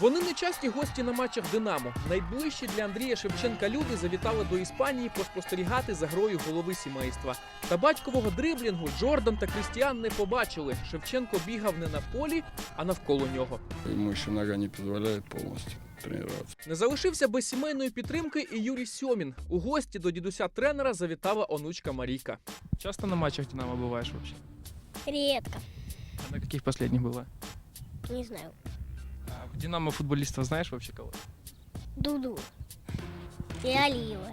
Вони не часті гості на матчах Динамо. Найближчі для Андрія Шевченка люди завітали до Іспанії поспостерігати за грою голови сімейства. Та батькового дриблінгу Джордан та Крістіан не побачили. Шевченко бігав не на полі, а навколо нього. Ему еще нога не позволяет полностью тренироваться. Не залишився без сімейної підтримки і Юрій Сьомін. У гості до дідуся тренера завітала онучка Марійка. Часто на матчах Динамо бываешь вообще? Редко. А на каких последних была? Не знаю. Динамо футболистов знаешь вообще кого? Дуду. И Алиева.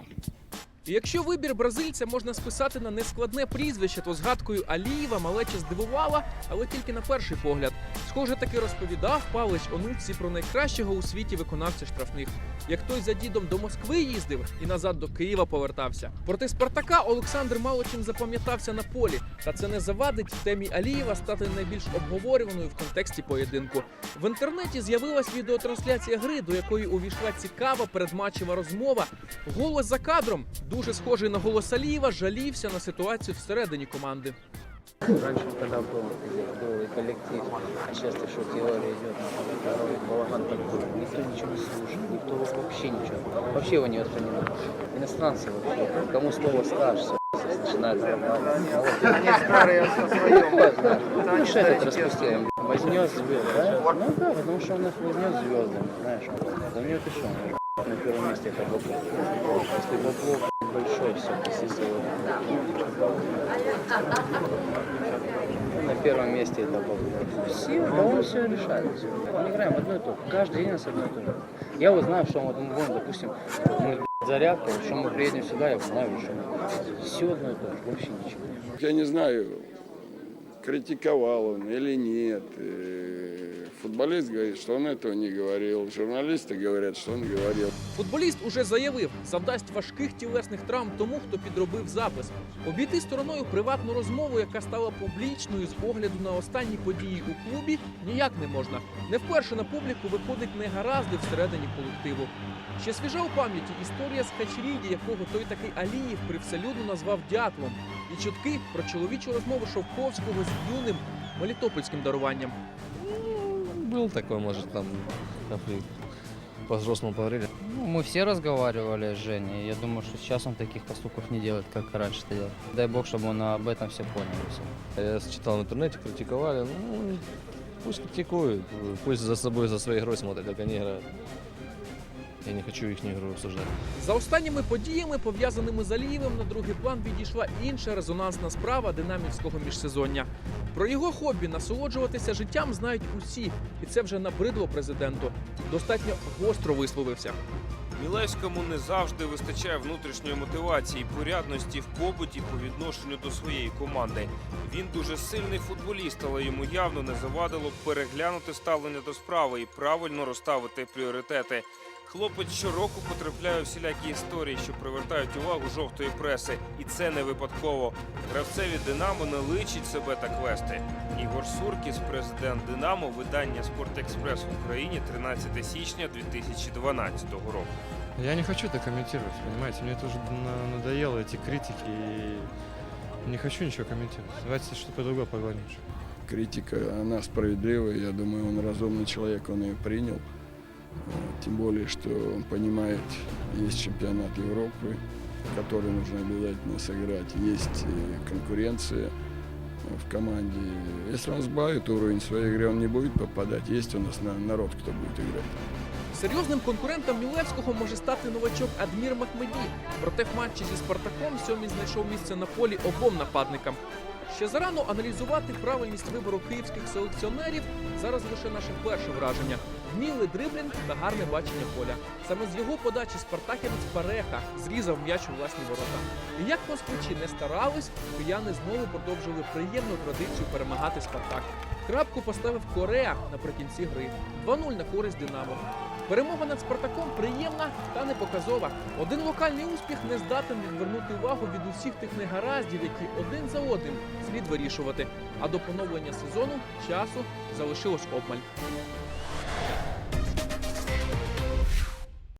Якщо вибір бразильця можна списати на нескладне прізвище, то згадкою Алієва малеча здивувала, але тільки на перший погляд. Схоже, таки розповідав Павлич онуці про найкращого у світі виконавця штрафних. Як той за дідом до Москви їздив і назад до Києва повертався. Проти Спартака Олександр мало чим запам'ятався на полі, та це не завадить темі Алієва стати найбільш обговорюваною в контексті поєдинку. В інтернеті з'явилась відеотрансляція гри, до якої увійшла цікава передматчева розмова. Голос за кадром, дуже схожий на голос Алієва, жалівся на ситуацію всередині команди. Раньше, когда был, был и коллектив, а сейчас ты что, теория идет, порой балаган такой, никто ничего не слушает, никто вообще ничего, вообще его не воспринимает. Иностранцы вообще, кому слово скажешь, все начинают рвать. Они старые со своем. Ну что этот распустили, блин, вознес звезды, да? Ну да, потому что он их вознес звездами, знаешь, да мне ты что, он на первом месте это Бабло. Если Бабло большой, все, присутствует. На первом месте это Бабло. Все, да он все решает. Мы играем в одно и то же. Каждый день нас одно и то же. Я вот знаю, что вот, ну, вон, допустим, мы блядь, зарядка, что мы приедем сюда, я знаю, что мы. Все одно и то же, вообще ничего. Я не знаю, критиковал он или нет. Э, Футболист говорит, что он этого не говорил. Журналисты говорят, что он говорил. Футболіст уже заявив, завдасть важких тілесних травм тому, хто підробив запис. Обійти стороною приватну розмову, яка стала публічною з огляду на останні події у клубі, ніяк не можна. Не вперше на публіку виходить негаразди всередині колективу. Ще свіжа у пам'яті історія з Хачріді, якого той такий Аліїв привселюдно назвав дятлом, і чутки про чоловічу розмову Шовковського з юним мелітопольським даруванням. Был такой, может, там конфликт. По-взрослому поговорили. Ну, мы все разговаривали с Женей. Я думаю, что сейчас он таких поступков не делает, как раньше это делал. Дай бог, чтобы он об этом все понял. и всё. Я читал в интернете, критиковали. Ну, пусть критикуют. Пусть за собой, за своей игрой смотрят, как они играют. Я не хочу их игру обсуждать. За останніми подіями, пов'язаними з Алієвим, на другий план відійшла інша резонансна справа динамівського міжсезоння. Про його хобі насолоджуватися життям знають усі, і це вже набридло президенту. Достатньо гостро висловився. Мілевському не завжди вистачає внутрішньої мотивації, порядності в побуті по відношенню до своєї команди. Він дуже сильний футболіст, але йому явно не завадило переглянути ставлення до справи і правильно розставити пріоритети. Хлопець щороку потрапляє у всілякі історії, що привертають увагу жовтої преси, і це не випадково. Гравцеві Динамо не личить себе так вести. Ігор Суркіс, президент Динамо, видання Спортэкспрес в Україні 13 січня 2012 року. Я не хочу это комментировать, понимаете? Мне тоже на- надоело эти критики и не хочу ничего комментировать. Давайте что-то по-другому поговорим. Критика, она справедливая. Я думаю, он разумный человек, он ее принял. Э, Тем более, что он понимает, есть чемпионат Европы, который нужно обязательно сыграть. Есть э, конкуренция э, в команде. Если он сбавит уровень своей игры, он не будет попадать. Есть у нас на- народ, кто будет играть. Серйозним конкурентом Мілевського може стати новачок Адмір Махмеді. Проте в матчі зі Спартаком сьомий знайшов місце на полі обом нападникам. Ще зарано аналізувати правильність вибору київських селекціонерів зараз лише наше перше враження. Вмілий дриблінг та гарне бачення поля. Саме з його подачі спартаківець Переха зрізав м'яч у власні ворота. І як москвичі не старались, кияни знову продовжили приємну традицію перемагати Спартак. Крапку поставив Корея наприкінці гри. 2-0 на користь Динамо. Перемога над Спартаком приємна та не показова. Один локальний успіх не здатен відвернути увагу від усіх тих негараздів, які один за одним слід вирішувати. А до поновлення сезону часу залишилось обмаль.